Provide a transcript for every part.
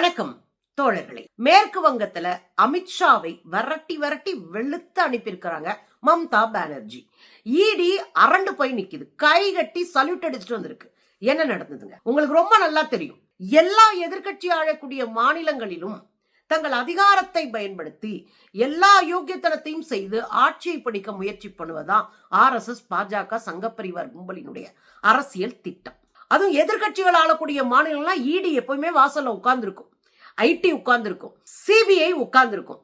வணக்கம் தோழர்களே. மேற்கு வங்கத்துல அமித்ஷாவை விரட்டி விரட்டி வெளுத்து அனுப்பியிருக்கிறாங்க மம்தா பானர்ஜி. இடி அரண்டு போய் நிக்குது. கை கட்டி சல்யூட் அடிச்சுட்டு வந்திருக்கு. என்ன நடந்ததுங்க? உங்களுக்கு ரொம்ப நல்லா தெரியும். எல்லா எதிர்கட்சி ஆழக்கூடிய மாநிலங்களிலும் தங்கள் அதிகாரத்தை பயன்படுத்தி எல்லா யோக்கியத்தனத்தையும் செய்து ஆட்சியை பிடிக்க முயற்சி பண்ணுவதா ஆர் எஸ் எஸ் பாஜக சங்கப்பரிவார் கும்பலினுடைய அரசியல் திட்டம். அதுவும் எதிர்க்கட்சிகள் ஆளக்கூடிய மாநிலம்லாம் இடி எப்பவுமே வாசல்ல உட்கார்ந்துருக்கும். ஐடி உட்கார்ந்துருக்கும். சிபிஐ உட்கார்ந்துருக்கும்.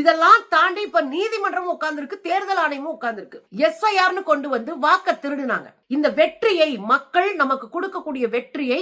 இதெல்லாம் தாண்டி இப்ப நீதிமன்றம் உட்கார்ந்துருக்கு தேர்தல் ஆணையமும் உட்கார்ந்துருக்கு. எஸ்ஐஆர்னு கொண்டு வந்து வாக்க திருடினாங்க. இந்த வெற்றியை மக்கள் நமக்கு கொடுக்கக்கூடிய வெற்றியை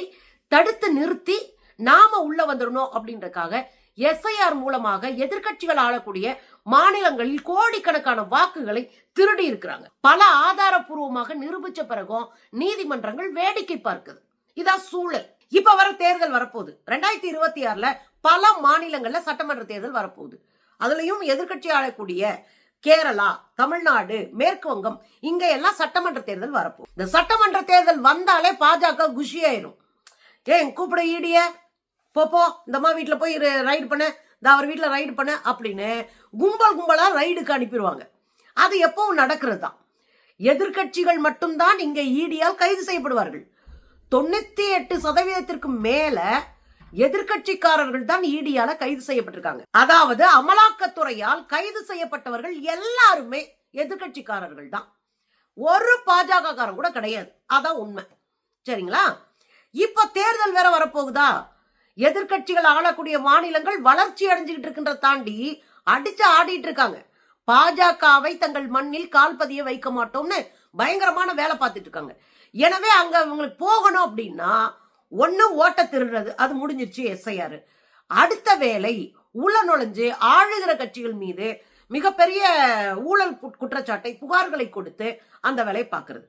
தடுத்து நிறுத்தி நாம உள்ள வந்துடணும் அப்படின்றக்காக எஸ்ஐஆர் மூலமாக எதிர்க்கட்சிகள் ஆளக்கூடிய மாநிலங்களில் கோடிக்கணக்கான வாக்குகளை திருடி இருக்கிறாங்க. பல ஆதாரப்பூர்வமாக நிரூபிச்ச பிறகும் நீதிமன்றங்கள் வேடிக்கை பார்க்குது. இதான் சூழல். இப்ப வர தேர்தல் வரப்போகுது. ரெண்டாயிரத்தி இருபத்தி ஆறுல பல மாநிலங்கள்ல சட்டமன்ற தேர்தல் வரப்போகுது. அதுலயும் எதிர்க்கட்சி ஆளக்கூடிய கேரளா தமிழ்நாடு மேற்கு வங்கம் இங்க எல்லாம் சட்டமன்ற தேர்தல் வரப்போகுது. இந்த சட்டமன்ற தேர்தல் வந்தாலே பாஜக குஷியாயிரும் ஏன் கூப்பிட ஈடிய போ போ வீட்டில் போய் ரைடு பண்ண. இந்த அவர் வீட்டில் ரைடு பண்ண அப்படின்னு கும்பல் கும்பலாக ரைடுக்கு அனுப்பிடுவாங்க அது எப்பவும் நடக்கிறது தான் எதிர்க்கட்சிகள் மட்டும்தான் இங்கே ஈடியால் கைது செய்யப்படுவார்கள். தொண்ணூற்றி எட்டு சதவீதத்திற்கு மேலே எதிர்க்கட்சிக்காரர்கள் தான் ஈடியால கைது செய்யப்பட்டிருக்காங்க. அதாவது அமலாக்கத்துறையால் கைது செய்யப்பட்டவர்கள் எல்லாருமே எதிர்க்கட்சிக்காரர்கள் தான். ஒரு பாஜக காரன் கூட கிடையாது. அதான் உண்மை. சரிங்களா? இப்ப தேர்தல் வேற வரப்போகுதா? எதிர்க்கட்சிகள் ஆளக்கூடிய மாநிலங்கள் வளர்ச்சி அடைஞ்சுக்கிட்டு இருக்கின்ற தாண்டி அடிச்சு ஆடிட்டு இருக்காங்க. பாஜகவை தங்கள் மண்ணில் கால் பதிய வைக்க மாட்டோம்னு பயங்கரமான வேலை பார்த்துட்டு இருக்காங்க. எனவே அங்க அவங்களுக்கு போகணும் அப்படின்னா ஒண்ணு ஓட்ட திருடுறது அது முடிஞ்சிருச்சு எஸ்ஐஆர் அடுத்த வேலை உள்ள நுழைஞ்சு ஆளுகிற கட்சிகள் மீது மிகப்பெரிய ஊழல் குட்- குற்றச்சாட்டை புகார்களை கொடுத்து அந்த வேலையை பார்க்கறது.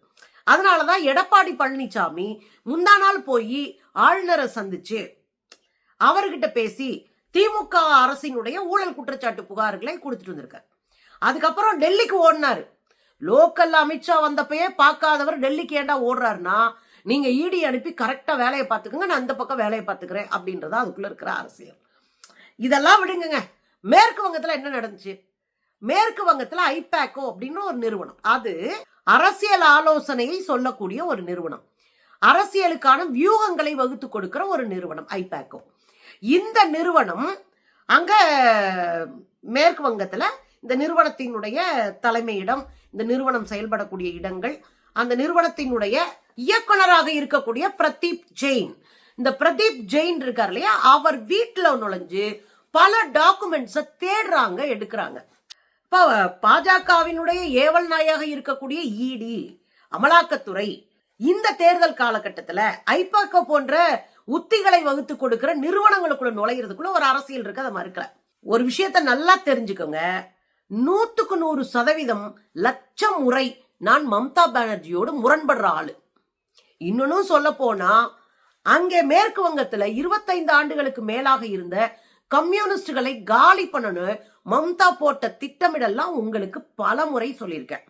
அதனாலதான் எடப்பாடி பழனிசாமி முந்தா நாள் போய் ஆளுநரை சந்திச்சு அவர்கிட்ட பேசி திமுக அரசினுடைய ஊழல் குற்றச்சாட்டு புகார்களை கொடுத்துட்டு வந்திருக்காரு. அதுக்கப்புறம் டெல்லிக்கு ஓடினாரு. லோக்கல் அமித்ஷா வந்தப்பயே பார்க்காதவர் டெல்லிக்கு ஏன்டா ஓடுறாருன்னா நீங்க இடி அனுப்பி கரெக்டா வேலையை பார்த்துக்கோங்க நான் அந்த பக்கம் வேலையை பார்த்துக்கிறேன் அப்படின்றதா அதுக்குள்ள இருக்கிற அரசியல். இதெல்லாம் விடுங்க மேற்கு வங்கத்துல என்ன நடந்துச்சு? மேற்கு வங்கத்துல ஐபேக்கோ அப்படின்னு ஒரு நிறுவனம். அது அரசியல் ஆலோசனையை சொல்லக்கூடிய ஒரு நிறுவனம். அரசியலுக்கான வியூகங்களை வகுத்து கொடுக்கிற ஒரு நிறுவனம் ஐபேக்கோ இந்த நிறுவனம் அங்க மேற்கு வங்கத்துல இந்த நிறுவனத்தினுடைய தலைமையிடம் இந்த நிறுவனம் செயல்படக்கூடிய இடங்கள் அந்த நிறுவனத்தினுடைய இயக்குனராக இருக்கக்கூடிய பிரதீப் ஜெயின். இந்த பிரதீப் ஜெயின் இருக்கார் இல்லையா? அவர் வீட்டுல நுழைஞ்சு பல டாக்குமெண்ட்ஸை தேடுறாங்க எடுக்கிறாங்க. இப்போ பாஜகவினுடைய ஏவல் நாயாக இருக்கக்கூடிய இடி அமலாக்கத்துறை இந்த தேர்தல் காலகட்டத்துல ஐபாக்கோ போன்ற உத்திகளை வகுத்து கொடுக்கிற நிறுவனங்களுக்குள்ள நுழையிறதுக்குள்ள ஒரு அரசியல் இருக்கு அதை மறுக்கல. ஒரு விஷயத்த நல்லா தெரிஞ்சுக்கோங்க. நூத்துக்கு நூறு சதவீதம் லட்சம் முறை நான் மம்தா பானர்ஜியோடு முரண்படுற ஆளு. இன்னொன்னும் சொல்ல போனா அங்கே மேற்கு வங்கத்துல இருபத்தைந்து ஆண்டுகளுக்கு மேலாக இருந்த கம்யூனிஸ்டுகளை காலி பண்ணணும் மம்தா போட்ட திட்டமிடல்லாம் உங்களுக்கு பல முறை சொல்லியிருக்கேன்.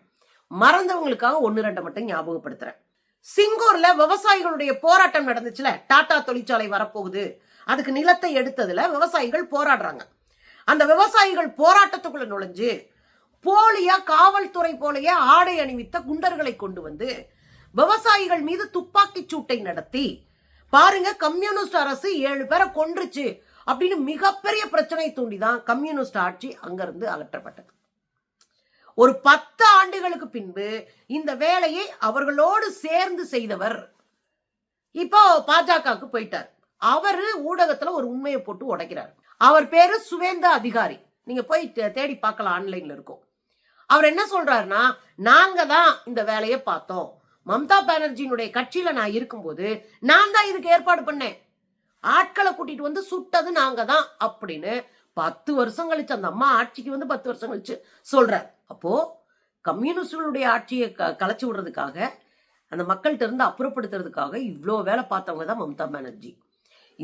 மறந்தவங்களுக்காக ஒன்னு ரெண்டை மட்டும் ஞாபகப்படுத்துறேன். சிங்கூர்ல விவசாயிகளுடைய போராட்டம் நடந்துச்சுல. டாடா தொழிற்சாலை வரப்போகுது. அதுக்கு நிலத்தை எடுத்ததுல விவசாயிகள் போராடுறாங்க. அந்த விவசாயிகள் போராட்டத்துக்குள்ள நுழைஞ்சு போலியா காவல்துறை போலயே ஆடை அணிவித்த குண்டர்களை கொண்டு வந்து விவசாயிகள் மீது துப்பாக்கி சூட்டை நடத்தி பாருங்க கம்யூனிஸ்ட் அரசு ஏழு பேரை கொன்றுச்சு அப்படின்னு மிகப்பெரிய பிரச்சனை தூண்டிதான் கம்யூனிஸ்ட் ஆட்சி அங்கிருந்து அகற்றப்பட்டது. ஒரு பத்து ஆண்டுகளுக்கு பின்பு இந்த வேலையை அவர்களோடு சேர்ந்து செய்தவர். இப்போ பாஜகவுக்கு போயிட்டார். அவரு ஊடகத்துல ஒரு உண்மையை போட்டு உடைக்கிறார். அவர் பேரு சுவேந்த அதிகாரி. நீங்க போய் தே- தேடி பார்க்கலாம் ஆன்லைன்ல இருக்கும். அவர் என்ன சொல்றாருன்னா நாங்க தான் இந்த வேலையை பார்த்தோம். மம்தா பானர்ஜியினுடைய கட்சியில நான் இருக்கும்போது நான் தான் இதுக்கு ஏற்பாடு பண்ணேன். ஆட்களை கூட்டிட்டு வந்து சுட்டது நாங்க தான் அப்படின்னு பத்து வருஷம் கழிச்சு அந்த அம்மா ஆட்சிக்கு வந்து பத்து வருஷம் கழிச்சு சொல்றார் அப்போ கம்யூனிஸ்டுகளுடைய ஆட்சியை க கலைச்சு விடுறதுக்காக அந்த மக்கள்கிட்ட இருந்து அப்புறப்படுத்துறதுக்காக இவ்வளோ வேலை பார்த்தவங்க தான் மம்தா பானர்ஜி.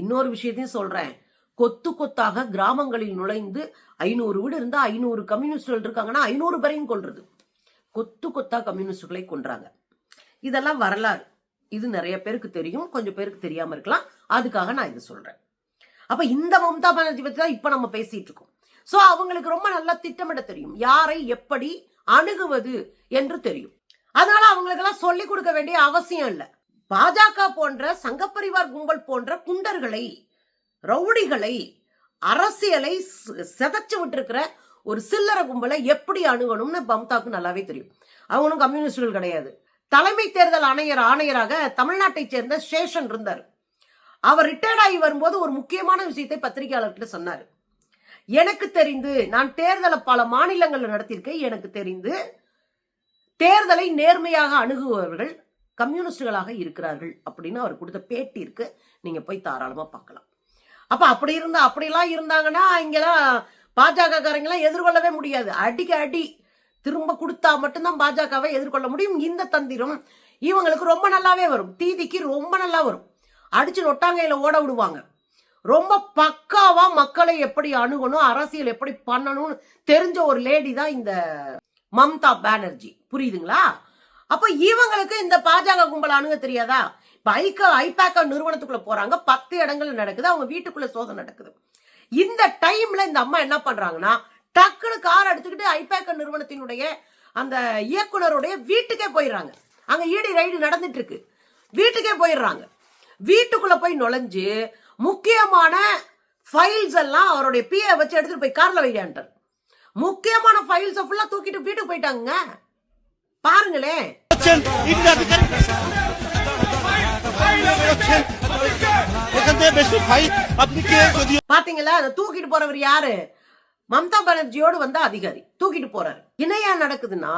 இன்னொரு விஷயத்தையும் சொல்றேன். கொத்து கொத்தாக கிராமங்களில் நுழைந்து ஐநூறு வீடு இருந்தா ஐநூறு கம்யூனிஸ்டுகள் இருக்காங்கன்னா ஐநூறு பேரையும் கொல்றது. கொத்து கொத்தா கம்யூனிஸ்டுகளை கொன்றாங்க. இதெல்லாம் வரலாறு. இது நிறைய பேருக்கு தெரியும். கொஞ்சம் பேருக்கு தெரியாம இருக்கலாம். அதுக்காக நான் இது சொல்றேன். அப்ப இந்த மம்தா பானர்ஜி பத்தி தான் இப்ப நம்ம பேசிட்டு இருக்கோம். சோ அவங்களுக்கு ரொம்ப நல்லா திட்டமிட தெரியும். யாரை எப்படி அணுகுவது என்று தெரியும். அதனால அவங்களுக்கு எல்லாம் சொல்லிக் கொடுக்க வேண்டிய அவசியம் இல்லை. பாஜக போன்ற சங்கப்பரிவார் கும்பல் போன்ற குண்டர்களை ரவுடிகளை அரசியலை செதைச்சு விட்டுருக்கிற ஒரு சில்லற கும்பலை எப்படி அணுகணும்னு பம்தாக்கு நல்லாவே தெரியும். அவங்களும் கம்யூனிஸ்டுகள் கிடையாது. தலைமை தேர்தல் ஆணையர் ஆணையராக தமிழ்நாட்டைச் சேர்ந்த சேஷன் இருந்தார். அவர் ரிட்டையர்ட் ஆகி வரும்போது ஒரு முக்கியமான விஷயத்தை பத்திரிகையாளர்கிட்ட சொன்னார். எனக்கு தெரிந்து நான் தேர்தலை பல மாநிலங்களில் நடத்தியிருக்கேன். எனக்கு தெரிந்து தேர்தலை நேர்மையாக அணுகுபவர்கள் கம்யூனிஸ்டுகளாக இருக்கிறார்கள் அப்படின்னு அவர் கொடுத்த பேட்டி இருக்கு. நீங்க போய் தாராளமா பார்க்கலாம். அப்ப அப்படி இருந்தா அப்படிலாம் இருந்தாங்கன்னா இங்கெல்லாம் பாஜக காரங்கெல்லாம் எதிர்கொள்ளவே முடியாது. அடிக்க அடி திரும்ப கொடுத்தா மட்டும்தான் பாஜகவை எதிர்கொள்ள முடியும். இந்த தந்திரம் இவங்களுக்கு ரொம்ப நல்லாவே வரும். தீதிக்கு ரொம்ப நல்லா வரும். அடிச்சு ஒட்டாங்கையில் ஓட விடுவாங்க. ரொம்ப பக்காவா மக்களை எப்படி அணுகணும் அரசியல் எப்படி பண்ணணும்னு தெரிஞ்ச ஒரு லேடி தான் இந்த மம்தா பானர்ஜி. புரியுதுங்களா? அப்ப இவங்களுக்கு இந்த பாஜக கும்பல் அணுக தெரியாதா? பைக்க ஐபேக்க நிறுவனத்துக்குள்ள போறாங்க. பத்து இடங்கள் நடக்குது. அவங்க வீட்டுக்குள்ள சோதனை நடக்குது. இந்த டைம்ல இந்த அம்மா என்ன பண்றாங்கன்னா டக்குனு கார் எடுத்துக்கிட்டு ஐபேக்க நிறுவனத்தினுடைய அந்த இயக்குனருடைய வீட்டுக்கே போயிடுறாங்க. அங்க ஈடி ரைடு நடந்துட்டு இருக்கு. வீட்டுக்கே போயிடுறாங்க. வீட்டுக்குள்ள போய் நுழைஞ்சு முக்கியமான ஃபைல்ஸ் எல்லாம் அவருடைய பிஏ வச்சு எடுத்துட்டு போய் கார்ல வைடான்ட்டார் முக்கியமான ஃபைல்ஸ் ஃபுல்லா தூக்கிட்டு வீட்டுக்கு போயிட்டாங்க பாருங்களேன். பாத்தீங்களா? அதை தூக்கிட்டு போறவர் யாரு? மம்தா பானர்ஜியோடு வந்த அதிகாரி. தூக்கிட்டு போறாரு. இணையா நடக்குதுன்னா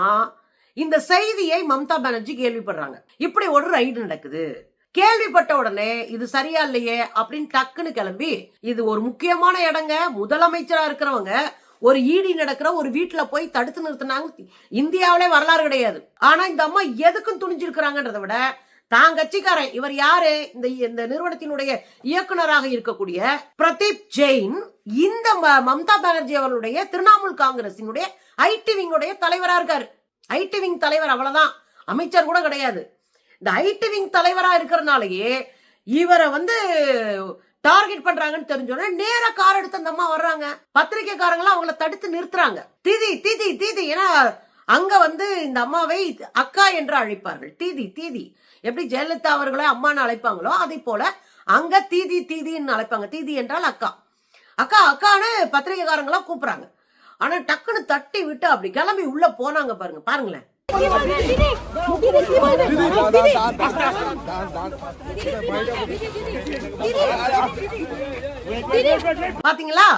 இந்த செய்தியை மம்தா பானர்ஜி கேள்விப்படுறாங்க. இப்படி ஒரு ரைடு நடக்குது. கேள்விப்பட்ட உடனே இது சரியா இல்லையே அப்படின்னு டக்குன்னு கிளம்பி இது ஒரு முக்கியமான இடங்க முதலமைச்சரா இருக்கிறவங்க ஒரு ஈடி நடக்கிற ஒரு வீட்டுல போய் தடுத்து நிறுத்தினாங்க. இந்தியாவிலே வரலாறு கிடையாது. ஆனா இந்த அம்மா எதுக்கும் துணிஞ்சிருக்கிறாங்கன்றத விட தான் கட்சிக்காரன் இவர் யாரு? இந்த இந்த நிறுவனத்தினுடைய இயக்குனராக இருக்கக்கூடிய பிரதீப் ஜெயின் இந்த ம- மம்தா பானர்ஜி அவர்களுடைய திரிணாமுல் காங்கிரசினுடைய ஐடி விங்குடைய தலைவரா இருக்காரு. ஐடி விங் தலைவர் அவ்வளவுதான். அமைச்சர் கூட கிடையாது. இந்த ஐடி விங் தலைவரா இருக்கிறனாலயே இவரை வந்து டார்கெட் பண்றாங்கன்னு தெரிஞ்சோடனே நேர கார் எடுத்து அந்த அம்மா வர்றாங்க. பத்திரிக்கைக்காரங்களாம் அவங்கள தடுத்து நிறுத்துறாங்க. தீதி தீதி தீதி ஏன்னா அங்க வந்து இந்த அம்மாவை அக்கா என்று அழைப்பார்கள். தீதி தீதி. எப்படி ஜெயலலிதா அவர்களை அம்மான்னு அழைப்பாங்களோ அதே போல அங்க தீதி தீதின்னு அழைப்பாங்க. தீதி என்றால் அக்கா. அக்கா அக்கான்னு பத்திரிகைக்காரங்களாம் கூப்பிடுறாங்க. ஆனா டக்குன்னு தட்டி விட்டு அப்படி கிளம்பி உள்ள போனாங்க பாருங்க. பாருங்களேன். பாத்தீங்களா?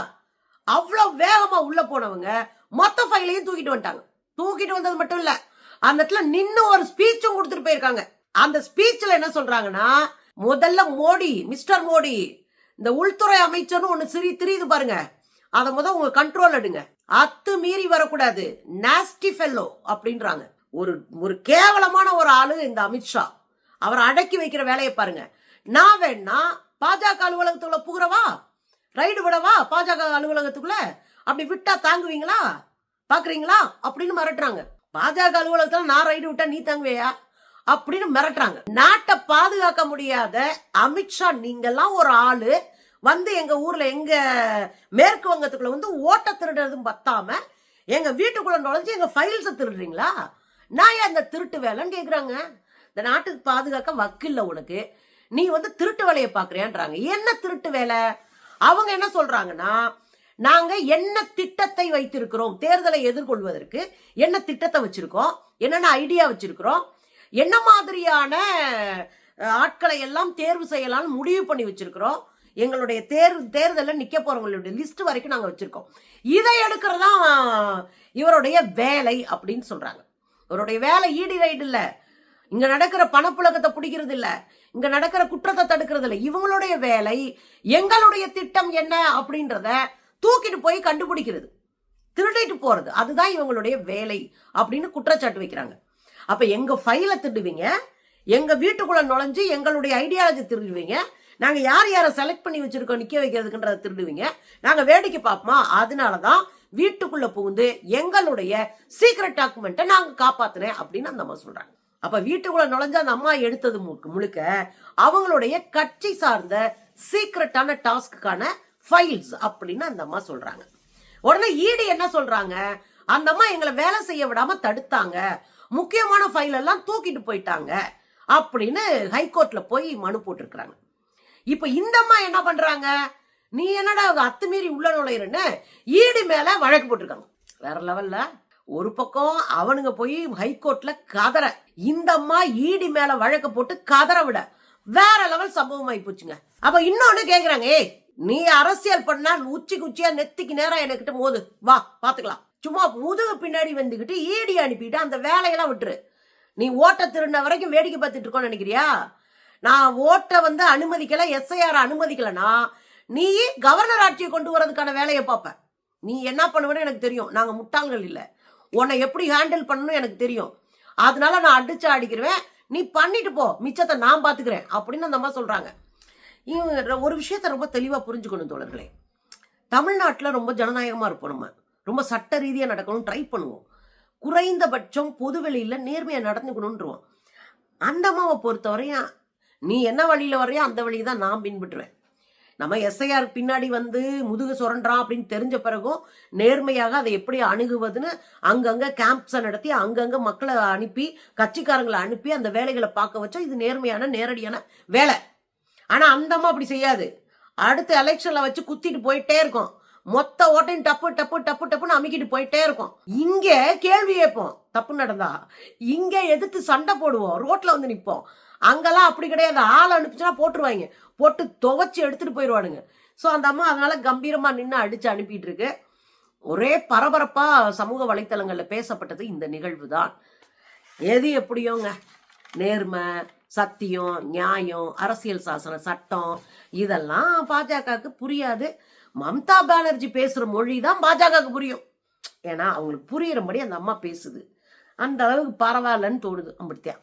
அவ்வளவு வேகமா உள்ள போனவங்க மொத்த ஃபைலையும் தூக்கிட்டு வந்துட்டாங்க. தூக்கிட்டு வந்தது மட்டும் இல்ல அந்த இடத்துல நின்னு ஒரு ஸ்பீச்சும் கொடுத்துட்டு போயிருக்காங்க. அந்த ஸ்பீச்ல என்ன சொல்றாங்கன்னா முதல்ல மோடி மிஸ்டர் மோடி இந்த உள்துறை அமைச்சர்னு ஒண்ணு சிறி தெரியுது பாருங்க. அதை முதல் உங்க கண்ட்ரோல் எடுங்க. அத்து மீறி வரக்கூடாது. நாஸ்டி ஃபெல்லோ அப்படின்றாங்க. ஒரு ஒரு கேவலமான ஒரு ஆளு இந்த அமித்ஷா அவரை அடக்கி வைக்கிற வேலையை பாருங்க. நான் வேணா பாஜக அலுவலகத்துக்குள்ள புகுறவா? ரைடு விடவா? பாஜக அலுவலகத்துக்குள்ள? அப்படி விட்டா தாங்குவீங்களா? பாக்குறீங்களா? அப்படின்னு மிரட்டுறாங்க. பாஜக அலுவலகத்துல நான் ரைடு விட்டா நீ தாங்குவியா? அப்படின்னு மிரட்டுறாங்க. நாட்டை பாதுகாக்க முடியாத அமித்ஷா நீங்கெல்லாம் ஒரு ஆளு. வந்து எங்க ஊர்ல எங்க மேற்கு வங்கத்துக்குள்ள வந்து ஓட்ட திருடுறதும் பத்தாம எங்க வீட்டுக்குள்ள நுழைஞ்சு எங்க ஃபைல்ஸை திருடுறீங்களா? நான் ஏன் அந்த திருட்டு வேலைன்னு கேட்குறாங்க இந்த நாட்டுக்கு பாதுகாக்க வக்கில்ல உனக்கு. நீ வந்து திருட்டு வேலையை பார்க்குறியான்றாங்க என்ன திருட்டு வேலை? அவங்க என்ன சொல்கிறாங்கன்னா நாங்கள் என்ன திட்டத்தை வைத்திருக்கிறோம் தேர்தலை எதிர்கொள்வதற்கு என்ன திட்டத்தை வச்சுருக்கோம் என்னென்ன ஐடியா வச்சுருக்கிறோம் என்ன மாதிரியான ஆட்களை எல்லாம் தேர்வு செய்யலாம்னு முடிவு பண்ணி வச்சுருக்கிறோம். எங்களுடைய தேர்வு தேர்தலில் நிற்க போகிறவங்களுடைய லிஸ்ட் வரைக்கும் நாங்கள் வச்சுருக்கோம். இதை எடுக்கிறதான் இவருடைய வேலை அப்படின்னு சொல்கிறாங்க இவருடைய வேலை ஈடி ரைடு இல்லை. இங்கே நடக்கிற பணப்புழக்கத்தை பிடிக்கிறது இல்லை. இங்கே நடக்கிற குற்றத்தை தடுக்கிறது இல்லை. இவங்களுடைய வேலை எங்களுடைய திட்டம் என்ன அப்படின்றத தூக்கிட்டு போய் கண்டுபிடிக்கிறது. திருடிட்டு போகிறது அதுதான் இவங்களுடைய வேலை அப்படின்னு குற்றச்சாட்டு வைக்கிறாங்க. அப்போ எங்கள் ஃபைலை திருடுவீங்க. எங்கள் வீட்டுக்குள்ளே நுழைஞ்சு எங்களுடைய ஐடியாலஜி திருடுவீங்க. நாங்கள் யார் யாரை செலக்ட் பண்ணி வச்சுருக்கோம் நிற்க வைக்கிறதுக்குன்றதை திருடுவீங்க. நாங்கள் வேடிக்கை பார்ப்போமா? அதனாலதான் வீட்டுக்குள்ள புகுந்து எங்களுடைய சீக்ரெட் டாக்குமெண்ட்டை நாங்க காப்பாத்தினேன் அப்படின்னு அந்த அம்மா சொல்றாங்க. அப்ப வீட்டுக்குள்ள நுழைஞ்ச அந்த அம்மா எடுத்தது முழுக்க முழுக்க அவங்களுடைய கட்சி சார்ந்த சீக்ரெட்டான டாஸ்க்குக்கான ஃபைல்ஸ் அப்படின்னு அந்த அம்மா சொல்றாங்க. உடனே ஈடி என்ன சொல்றாங்க? அந்த அம்மா எங்களை வேலை செய்ய விடாம தடுத்தாங்க. முக்கியமான ஃபைல் எல்லாம் தூக்கிட்டு போயிட்டாங்க அப்படின்னு ஹைகோர்ட்ல போய் மனு போட்டிருக்கிறாங்க. இப்போ இந்த அம்மா என்ன பண்றாங்க? நீ என்னடா அத்துமீறி உள்ள நுழையிறன்னு? ஈடு மேல வழக்கு போட்டிருக்காங்க. வேற லெவல்ல ஒரு பக்கம் அவனுங்க போய் ஹைகோர்ட்ல கதற. இந்த அம்மா ஈடி மேல வழக்க போட்டு கதற விட. வேற லெவல் சம்பவம் ஆகி போச்சுங்க. அப்ப இன்னொன்னு கேக்குறாங்க ஏய் நீ அரசியல் பண்ணா உச்சி குச்சியா நெத்திக்கு நேரம் என்கிட்ட மோது. வா பாத்துக்கலாம். சும்மா முதுகு பின்னாடி வந்துகிட்டு ஈடி அனுப்பிட்டு அந்த வேலையெல்லாம் விட்டுரு. நீ ஓட்ட திருண்ண வரைக்கும் வேடிக்கை பார்த்துட்டு இருக்கோன்னு நினைக்கிறியா? நான் ஓட்டை வந்து அனுமதிக்கல எஸ்ஐஆர் அனுமதிக்கலன்னா நீயே கவர்னர் ஆட்சியை கொண்டு வரதுக்கான வேலையை பார்ப்ப. நீ என்ன பண்ணுவேன்னு எனக்கு தெரியும். நாங்கள் முட்டாள்கள் இல்லை. உன்னை எப்படி ஹேண்டில் பண்ணணும் எனக்கு தெரியும். அதனால நான் அடிச்சு அடிக்கிறேன் நீ பண்ணிட்டு போ. மிச்சத்தை நான் பார்த்துக்கிறேன் அப்படின்னு அந்த அம்மா சொல்கிறாங்க இவங்க ஒரு விஷயத்த ரொம்ப தெளிவாக புரிஞ்சுக்கணும் தோழர்களே. தமிழ்நாட்டில் ரொம்ப ஜனநாயகமாக இருப்போம் நம்ம. ரொம்ப சட்ட ரீதியாக நடக்கணும் ட்ரை பண்ணுவோம். குறைந்தபட்சம் பொதுவெளியில் நேர்மையாக நடந்துக்கணுன்றோம் அந்த அம்மாவை பொறுத்தவரையும் நீ என்ன வழியில் வரையோ அந்த வழியை தான் நான் பின்பற்றுவேன். நம்ம எஸ்ஐஆர் பின்னாடி வந்து முதுகு சுரண்டான் அப்படின்னு தெரிஞ்ச பிறகும் நேர்மையாக அதை எப்படி அணுகுவதுன்னு அங்கங்கே கேம்ப்ஸை நடத்தி அங்கங்கே மக்களை அனுப்பி கட்சிக்காரங்களை அனுப்பி அந்த வேலைகளை பார்க்க வச்சா இது நேர்மையான நேரடியான வேலை. ஆனால் அந்தம்மா அப்படி செய்யாது. அடுத்த எலெக்ஷனில் வச்சு குத்திட்டு போயிட்டே இருக்கும். மொத்த ஓட்டையும் டப்பு டப்பு டப்பு டப்புன்னு அமுக்கிட்டு போயிட்டே இருக்கும். இங்கே கேள்வி கேட்போம். தப்பு நடந்தா? இங்கே எதிர்த்து சண்டை போடுவோம். ரோட்டில் வந்து நிற்போம் அங்கெல்லாம் அப்படி கிடையாது. ஆள் அனுப்பிச்சுன்னா போட்டுருவாங்க. போட்டு துவைச்சி எடுத்துட்டு போயிடுவானுங்க. ஸோ அந்த அம்மா அதனால கம்பீரமா நின்று அடிச்சு அனுப்பிட்டு இருக்கு ஒரே பரபரப்பா சமூக வலைத்தளங்களில் பேசப்பட்டது இந்த நிகழ்வு தான் எது எப்படியோங்க? நேர்மை சத்தியம் நியாயம் அரசியல் சாசன சட்டம் இதெல்லாம் பாஜகவுக்கு புரியாது. மம்தா பானர்ஜி பேசுகிற மொழி தான் பாஜகவுக்கு புரியும். ஏன்னா அவங்களுக்கு புரியுறபடி அந்த அம்மா பேசுது. அந்த அளவுக்கு பரவாயில்லன்னு தோணுது. அப்படித்தான்